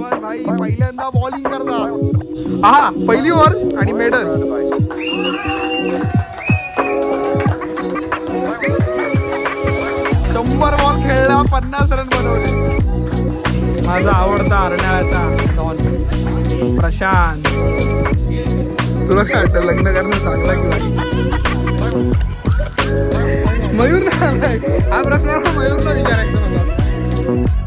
भाई पहिल्यांदा बॉलिंग करतात हा पहिली ओव्हर आणि मेडल शंभर बॉल खेळला पन्नास रन बनवले. माझा आवडता हरण्याचा डॉन प्रशांत. तुला काय वाटतं लग्न करणं चांगलं की मयूर नाही हा प्रश्न मयूरचा मयूरला विचारायचा होता.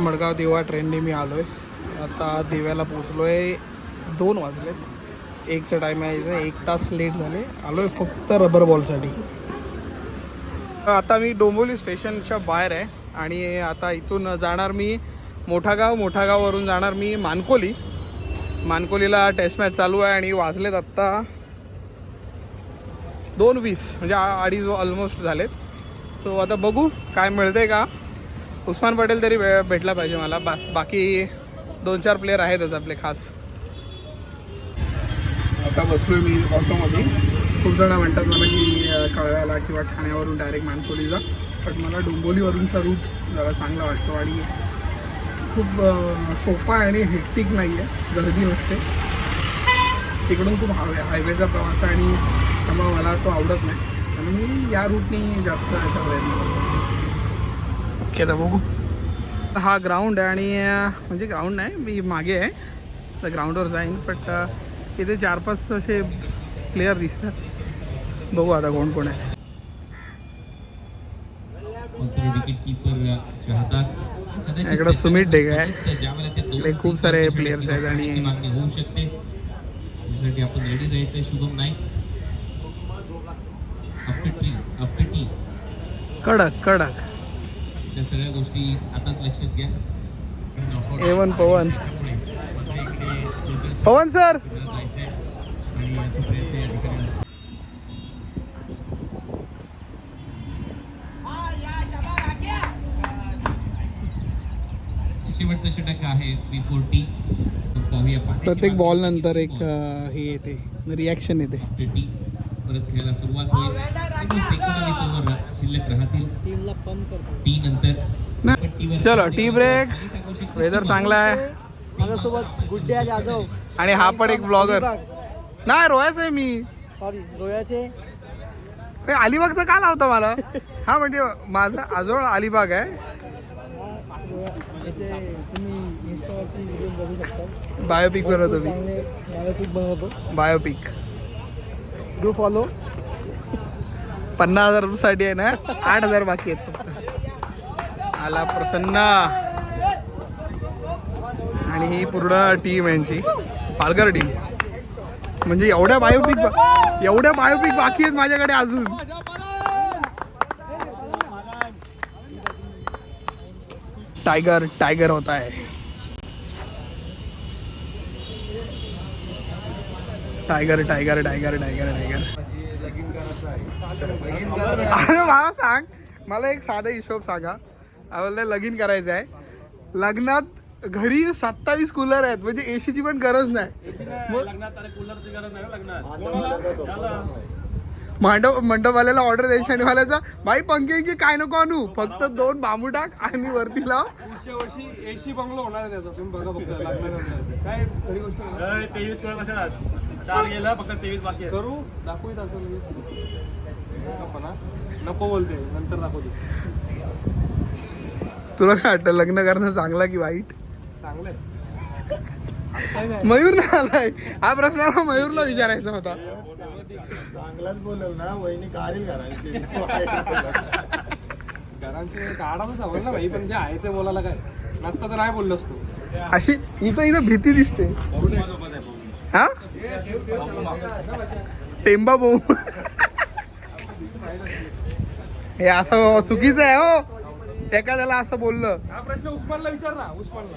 मडगाव देवा ट्रेनने मी आलो आहे आता देव्याला आहे दोन वाजले एकचा टाईम आहे एक तास लेट झाले. आलो आहे फक्त रबर बॉलसाठी आता मी डोंबोली स्टेशनच्या बाहेर आहे आणि आता इथून जाणार मी मोठा गाव मोठा गाववरून जाणार मी मानकोली. मानकोलीला टेस्ट मॅच चालू आहे आणि वाजलेत आत्ता दोन वीस म्हणजे अडीच ऑलमोस्ट झालेत. सो आता बघू काय मिळते का? उस्मान पटेल तरी भे- भेटला पाहिजे मला. बा बाकी दोन चार प्लेअर आहेतच आपले खास. आता बसलोय मी ऑटोमध्ये. खूप जण म्हणतात मला की कळव्याला किंवा ठाण्यावरून डायरेक्ट मानकोलीला. पण मला डोंबोलीवरूनचा रूट जरा चांगला वाटतो आणि खूप सोपा आणि हेक्टिक नाही आहे गर्दी नसते. तिकडून खूप हायवे हायवेचा प्रवास आहे आणि त्यामुळे मला तो आवडत नाही. आणि मी या रूटनी जास्त याचा प्रयत्न करतो. ओके आता बघू. हा ग्राउंड आहे आणि म्हणजे ग्राउंड नाही मी मागे आहे. तर ग्राउंडवर जाईन बट इथे चार पाच असे प्लेयर दिसतात. बघू आता कोण कोण आहे. इकडं सुमित ढेगे आहे. खूप सारे players आहेत आणि- षटकाची मागणी होऊ शकते. त्यासाठी आपण रेडी राहायचं Shubham Naik. After tea after tea. कडक कडक. त्या सगळ्या गोष्टी आताच लक्षात घ्या. एवन पवन. पवन सर! शेवटचं षटक आहे थ्री फोर्टी प्रत्येक. बॉल नंतर एक हे येते. रिॲक्शन येते. परत खेळायला सुरुवात होईल. फक्त एकोणावीस ओव्हर शिल्लक राहतील. टी नंतर चलो, टी ब्रेक. वेदर चांगला आहे. माझ्यासोबत गुड्ड्या जाधव आणि हा पण एक ब्लॉगर नाही रोयाच आहे मी. सॉरी रोयाचे. अलिबागचा का लावता मला? हा म्हणजे माझा आजोळ अलिबाग आहे. बायोपिक बनवतो मी बायोपिक बनवतो. बायोपिक डू फॉलो पन्नास हजारसाठी आहे ना आठ हजार बाकी आहेत फक्त. आला प्रसन्न. आणि ही पूर्ण टीम यांची. पालघर टीम म्हणजे एवढ्या बायोपिक एवढ्या बायोपिक बाकी आहेत माझ्याकडे अजून. टायगर टायगर होता है tiger tiger tiger tiger tiger अरे मला सांग. मला एक साधा हिशोब सांगा. आम्हाला लगीन करायचं आहे. लग्नात घरी सत्तावीस कूलर आहेत. म्हणजे एसीची पण गरज नाही. मांडव मंडपवाल्याला ऑर्डर द्यायची आणि म्हणायचं भाई पंखे की काय नको आणू? फक्त दोन बांबू टाक आणि वरती लाव. पुढच्या वर्षी एसी बंगलो होणार आहे त्याचा. तुम्ही बघा फक्त लग्नानंतर. काय. तेवीस कशा चार गेलं फक्त तेवीस बाकी आहे करू? दाखवू असं नको ना नको बोलते. नंतर दाखवते. तुला काय वाटतं लग्न करणं चांगलं की वाईट? चांगलं आहे असं काही नाही. मयूर नाही आलाय. हा प्रश्न मला मयूरला विचारायचा होता. चांगलाच बोलल ना वहिनी काढील घरांशी. घरांचे काढायला हवं ना भाई पण जे आहे ते बोलायला काय? नसतं तर नाही बोललो असतो अशी इथं इथं भीती दिसते. टेंबा भाऊ हे असं चुकीचं आहे हो. एखाद्याला असं बोललं. हा प्रश्न उस्मानला विचार ना उस्मानला.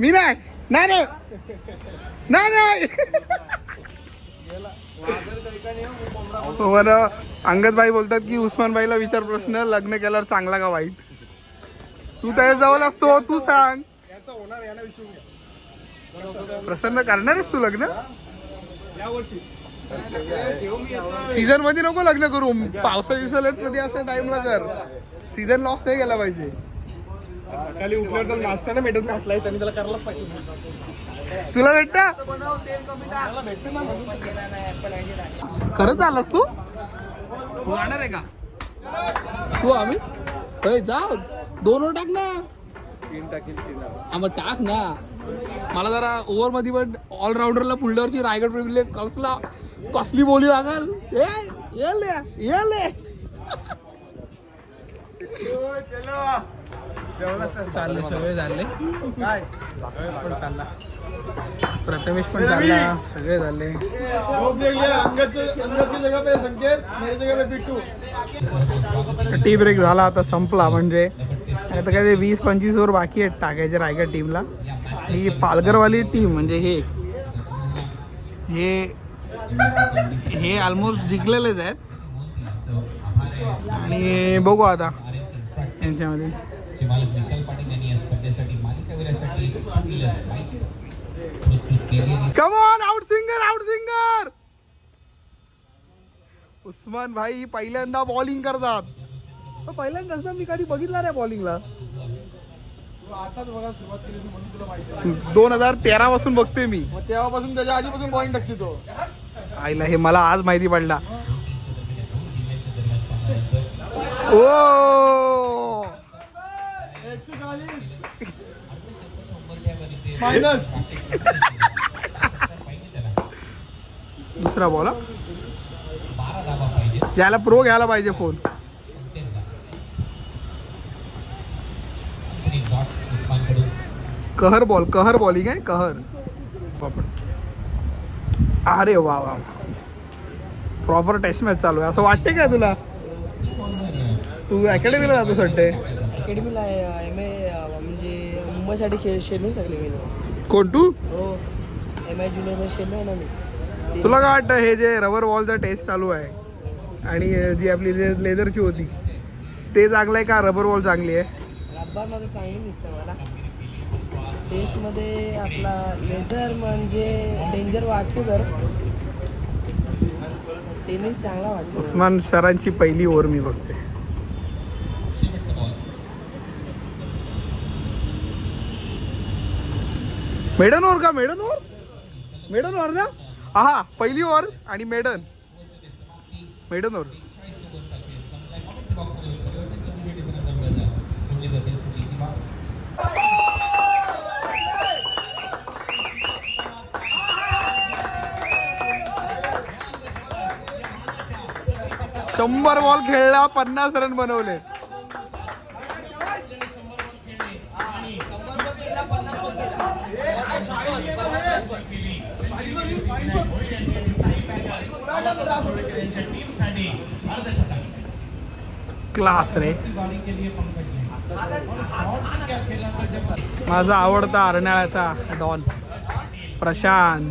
मी नाही. नाही नाही. नाही मला अंगदबाई बोलतात की उस्मानबाईला विचार प्रश्न लग्न केल्यावर चांगला का वाईट? तू त्याच्याजवळ असतो तू सांग. प्रसन्न करणारच तू लग्न? सीझनमध्ये नको लग्न करू. पावसा विसरत मध्ये असं टाइमला कर. सीझन लॉस नाही गेला पाहिजे. सकाळी उठल्यावर तर नाश्ता नाही भेटत नसलाय त्यांनी त्याला करायलाच पाहिजे. तुला भेटता? खरंच आलास तू? तू जाणार आहे का? तू आम्ही? जा दोन टाक ना. तीन टाकील तीन मग टाक ना. मला जरा ओव्हरमध्ये पण ऑलराऊंडरला पुढल्यावरची रायगड प्रिमिले कसला कसली बोली लागल? ए ये ले ये ले. चालले सगळे चालले काय? पण चालला. प्रथमेश पण चालला सगळे झाले. टी ब्रेक झाला आता संपला म्हणजे. आता काय ते वीस पंचवीस ओव्हर बाकी आहेत टाकायचे रायगड टीमला ही पालघरवाली टीम म्हणजे हे. हे हे ऑलमोस्ट जिंकलेलेच आहेत. आणि बघू आता यांच्यामध्ये शिवालक विशाल पाटील यांनी या स्पर्धेसाठी मालिकावीरासाठी दिलं बाईक प्रस्तुत केली आणि come on outswinger outswinger Usman bhai पहिल्यांदा बॉलिंग करतात. पहिल्यांदाच ना मी कधी बघितला नाही बॉलिंगला आताच बघा सुरुवात केली होती म्हणून तुला माहिती आहे. दोन हजार तेरा पासून बघतोय मी. तेव्हापासून त्याच्या आधीपासून पॉईंट टाकते तो. आईला हे मला आज माहिती पडला. ओ! एकशे चाळीस. मायनस. दुसरा बॉल बारा धावा पाहिजे याला प्रो घ्यायला पाहिजे फोन कहर बॉल कहर बॉलिंग आहे कहर. अरे वा वा प्रॉपर टेस्ट मॅच चालू आहे. असं वाटते काय तुला? तू अकॅडमीला जातो सड्डे अकॅडमीला एम ए म्हणजे मुंबईसाठी खेळ खेळू शकले मी. कोण तू? हो. एम आय ज्युनियर खेळलो आहे ना मी. तुला काय वाटतं हे जे रबर बॉलचा टेस्ट चालू आहे आणि जी आपली लेदरची होती ते चांगलं आहे का? रबर बॉल चांगली आहे? रब्बार माझं चांगली दिसतं मला. टेस्टमध्ये आपला लेदर म्हणजे डेंजर वाटते तर टेनिस चांगला वाटतो. उस्मान सरांची पहिली ओव्हर मी बघते. मेडन ओव्हर का? Maiden over? मेडन ओव्हर ना? हा पहिली ओव्हर आणि मेडन. Maiden over. शंभर बॉल खेळला पन्नास रन बनवले. क्लास रे. माझा आवडता अर्नाळ्याचा डॉन. प्रशांत.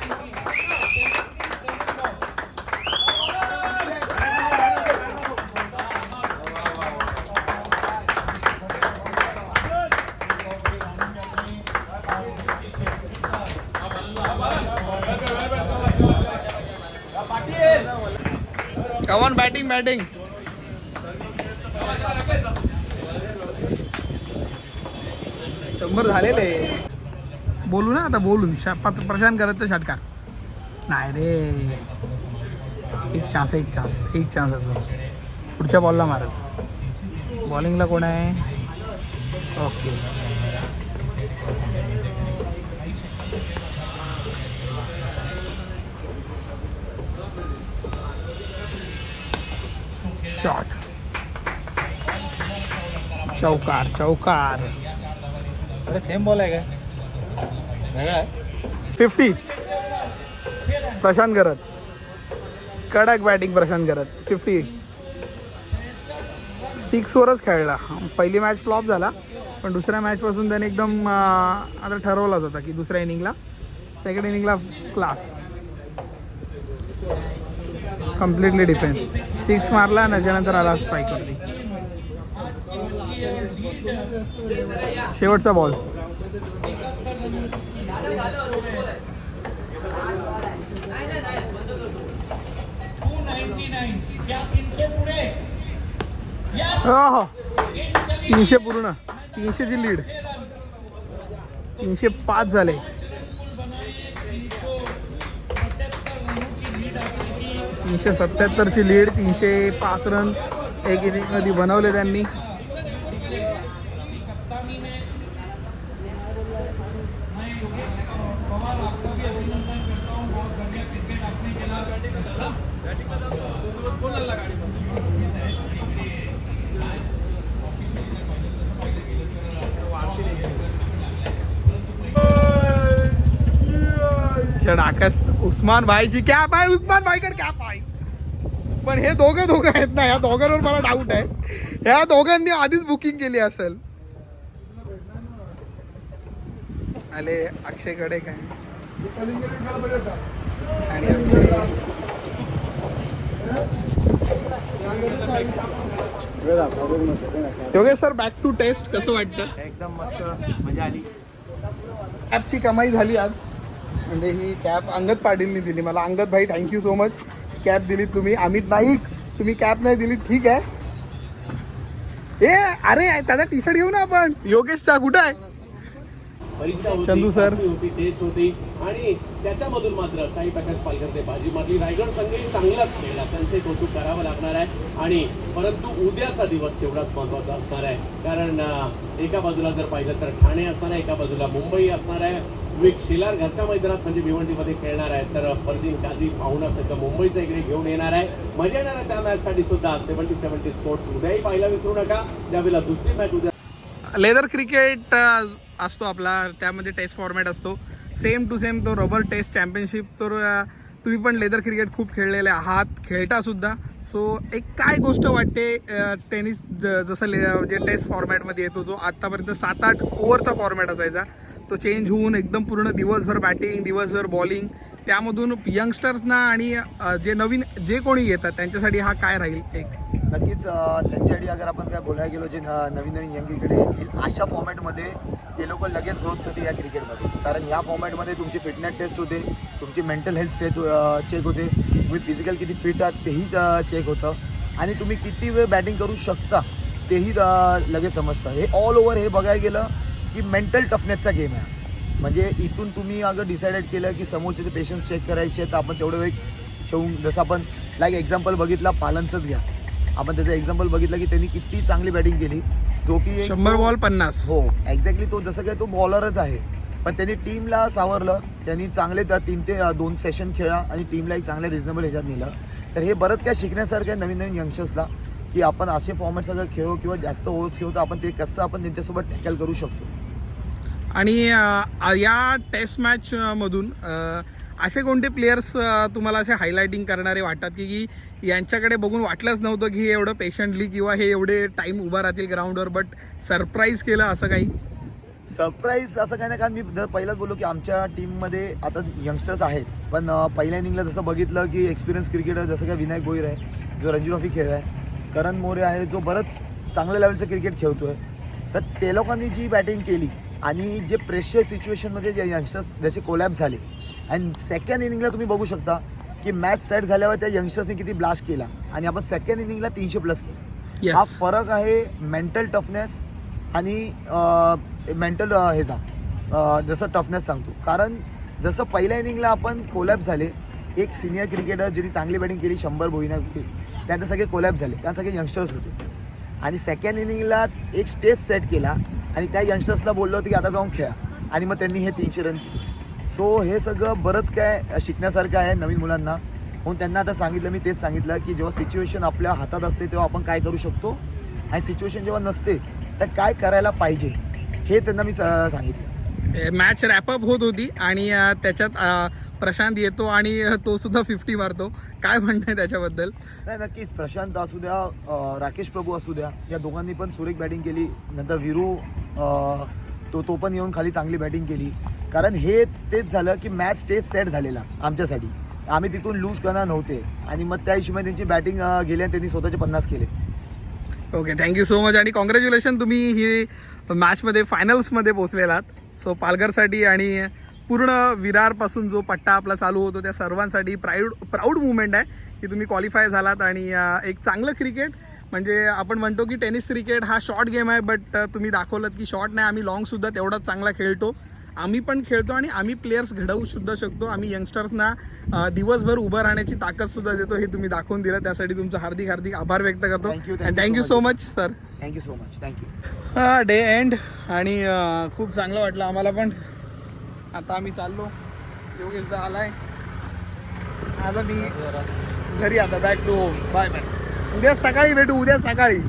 बॅटिंग बॅटिंग शंभर झालेले. बोलू ना आता बोलून. प्रशांत करत षटकार. नाही रे. एक चान्स एक चान्स एक चान्स असतो पुढच्या बॉलला मारत. बॉलिंगला कोण आहे? ओके शॉट चौकार चौकार. अरे सेम बॉल आहे वेगळा आहे. फिफ्टी प्रशांत करत कडक बॅटिंग प्रशांत करत फिफ्टी सिक्सवरच खेळला. पहिली मॅच फ्लॉप झाला पण दुसऱ्या मॅचपासून त्याने एकदम आता ठरवलाच होता की दुसऱ्या इनिंगला सेकंड इनिंगला क्लास कम्प्लिटली डिफेन्स सिक्स मारला आणि त्याच्यानंतर आला स्ट्राईकवरती शेवटचा बॉल हो तीनशे पूर्ण. तीनशेची लीड तीनशे पाच झाले. तीनशे सत्याहत्तरची लीड तीनशे पाच रन एक इनिंगमध्ये बनवले त्यांनी. डाकस उस्मान भाईची कॅप आहे उस्मान भाईकडे कॅप आहे पण हे दोघं दोघं आहेत ना या दोघांवर मला डाऊट आहे. ह्या दोघांनी आधीच बुकिंग केली असेल. आले अक्षयकडे काय? आणि Yogesh sir back to test कसं वाटतं? एकदम मस्त मजा आली. कॅबची कमाई झाली आज. म्हणजे ही कॅब अंगद पाटीलनी दिली. मला अंगद भाई थँक्यू सो मच कॅब दिली तुम्ही. अमित नाईक तुम्ही कॅब नाही दिली. ठीक आहे. ए अरे त्याचा टी शर्ट घेऊ ना आपण. योगेशचा कुठं आहे? चंदू सर. आणि त्याच्यामधून मात्र काही प्रकाश पालघरने बाजी मारली रायगड संघही चांगलाच खेळला. त्यांचे कौतुक करावं लागणार आहे. आणि परंतु उद्याचा दिवस तेवढाच महत्त्वाचा असणार आहे. कारण एका बाजूला जर पाहिलं तर ठाणे असणार आहे एका बाजूला मुंबई असणार आहे. विक शिलार घरच्या मैदानात म्हणजे भिवंडीमध्ये खेळणार आहे तर फरदीन काझी पाहुणा संघ मुंबईचा इकडे घेऊन येणार आहे. मजा येणार आहे त्या मॅचसाठी सुद्धा. सेव्हन्टी सेव्हन्टी स्पोर्ट्स उद्याही पाहायला विसरू नका. त्यावेळेला दुसरी मॅच उद्या लेदर क्रिकेट असतो आपला. त्यामध्ये टेस्ट फॉर्मॅट असतो. सेम टू सेम तो रबर टेस्ट चॅम्पियनशिप तर तुम्ही पण लेदर क्रिकेट खूप खेळलेले आहात. खेळतासुद्धा सो एक काय गोष्ट वाटते टेनिस ज- जसं ले जे टेस्ट फॉर्मॅटमध्ये येतो जो आत्तापर्यंत सात आठ ओव्हरचा फॉर्मॅट असायचा. तो चेंज होऊन एकदम पूर्ण दिवसभर बॅटिंग दिवसभर बॉलिंग त्यामधून यंगस्टर्सना आणि जे नवीन जे कोणी येतात त्यांच्यासाठी हा काय राहील एक? नक्कीच त्यांच्यासाठी अगर आपण काय बोलायला गेलो जे न- नवीन नवीन यंग क्रिकेटर येतील अशा फॉर्मॅटमध्ये ते लोक लगेच ग्रोथ करते या क्रिकेटमध्ये कारण या फॉर्मॅटमध्ये तुमची फिटनेस टेस्ट होते तुमची मेंटल हेल्थ चेक चेक होते तुम्ही फिजिकल किती फिट आहात तेही चेक होतं. आणि तुम्ही किती वेळ बॅटिंग करू शकता तेही लगेच समजतं. हे ऑल ओव्हर हे बघायला गेलं की मेंटल टफनेसचा गेम आहे. म्हणजे इथून तुम्ही अगर डिसाइडेड केलं की समोरचे पेशन्स चेक करायचे तर आपण तेवढं वेळ ठेवून जसं आपण लाईक एक्झाम्पल बघितला पालनचंच घ्या. आपण त्याचं एक्झाम्पल बघितलं की त्यांनी किती चांगली बॅटिंग केली. जो की शंभर बॉल पन्नास. हो एक्झॅक्टली तो जसं काय तो बॉलरच आहे. पण त्यांनी टीमला सावरलं त्यांनी चांगले त्या तीन ते दोन सेशन खेळा आणि टीमला एक चांगल्या रिझनेबल ह्याच्यात नेलं. तर हे बरंच काय शिकण्यासारखं आहे नवीन नवीन यंगस्टर्सला की आपण असे फॉर्मॅट सगळं खेळू किंवा जास्त ओव्हर्स खेळू तर आपण ते कसं आपण त्यांच्यासोबत टॅकल करू शकतो. आणि या टेस्ट मॅचमधून असे कोणते प्लेयर्स तुम्हाला असे हायलायटिंग करणारे वाटतात की की यांच्याकडे बघून वाटलंच नव्हतं की हे एवढं पेशंटली किंवा हे एवढे टाईम उभा राहतील ग्राउंडवर बट सरप्राईज केलं असं काही? सरप्राईज असं काही नाही कारण मी जर पहिलाच बोललो की आमच्या टीममध्ये आता यंगस्टर्स आहेत पण पहिल्या इनिंगला जसं बघितलं की एक्सपिरियन्स क्रिकेटर जसं काय विनायक गोईर आहे जो रणजी ट्रॉफी खेळ आहे करण मोरे आहे जो बरंच चांगल्या लेवलचं क्रिकेट खेळतो आहे तर ते लोकांनी जी बॅटिंग केली आणि जे प्रेशर सिच्युएशनमध्ये जे यंगस्टर्स ज्याचे कोलॅब झाले. आणि सेकंड इनिंगला तुम्ही बघू शकता की मॅच सेट झाल्यावर त्या यंगस्टर्सने किती ब्लास्ट केला. आणि आपण सेकंड इनिंगला तीनशे प्लस केला. Yes. हा फरक आहे मेंटल टफनेस आणि मेंटल ह्याचा जसं टफनेस सांगतो. कारण जसं पहिल्या इनिंगला आपण कोलॅप झाले एक सिनियर क्रिकेटर ज्यांनी चांगली बॅटिंग केली शंभर भोईना त्यानंतर सगळे कोलॅप झाले. कारण सगळे यंगस्टर्स होते. आणि सेकंड इनिंगला एक स्टेज सेट केला. आणि त्या यंगस्टर्सला बोललं होतं की आता जाऊन खेळा. आणि मग त्यांनी हे तीनशे रन केले. सो हे सगळं बरंच काय शिकण्यासारखं आहे नवीन मुलांना. म्हणून त्यांना आता सांगितलं मी तेच सांगितलं की जेव्हा सिच्युएशन आपल्या हातात असते तेव्हा आपण काय करू शकतो? आणि सिच्युएशन जेव्हा नसते तर काय करायला पाहिजे? हे त्यांना मी सांगितलं. मॅच रॅपअप होत होती आणि त्याच्यात प्रशांत येतो आणि तो सुद्धा फिफ्टी मारतो. काय म्हणणं त्याच्याबद्दल? नाही नक्कीच. प्रशांत असू द्या राकेश प्रभू असू द्या या दोघांनी पण सुरेख बॅटिंग केली. नंतर विरू तो तो पण येऊन खाली चांगली बॅटिंग केली. कारण हे तेच झालं की मॅच टेस्ट सेट झालेला आमच्यासाठी. आम्ही तिथून लूज करणार नव्हते. आणि मग त्या हिशोबाने त्यांची बॅटिंग गेली आणि त्यांनी स्वतःचे पन्नास केले. Okay thank you so much आणि कॉंग्रॅच्युलेशन तुम्ही ही मॅचमध्ये फायनल्समध्ये पोहोचलेलात. सो पालघरसाठी आणि पूर्ण विरारपासून जो पट्टा आपला चालू होतो त्या सर्वांसाठी प्राऊड प्राऊड मुवमेंट आहे की तुम्ही क्वालिफाय झालात आणि एक चांगलं क्रिकेट म्हणजे आपण म्हणतो की टेनिस क्रिकेट हा शॉर्ट गेम आहे बट तुम्ही दाखवलं की शॉर्ट नाही आम्ही लॉंगसुद्धा तेवढाच चांगला खेळतो. आम्ही पण खेळतो आणि आम्ही प्लेयर्स घडवू सुद्धा शकतो. आम्ही यंगस्टर्सना दिवसभर उभं राहण्याची ताकद सुद्धा देतो हे तुम्ही दाखवून दिलं. त्यासाठी तुमचं हार्दिक हार्दिक आभार व्यक्त करतो. Thank you so. Much sir thank you so much thank you हा डे एंड आणि खूप चांगलं वाटलं आम्हाला पण. आता आम्ही चाललो. योगेशदा आलाय. आता मी घरी आता back to home bye bye उद्या सकाळी भेटू उद्या सकाळी.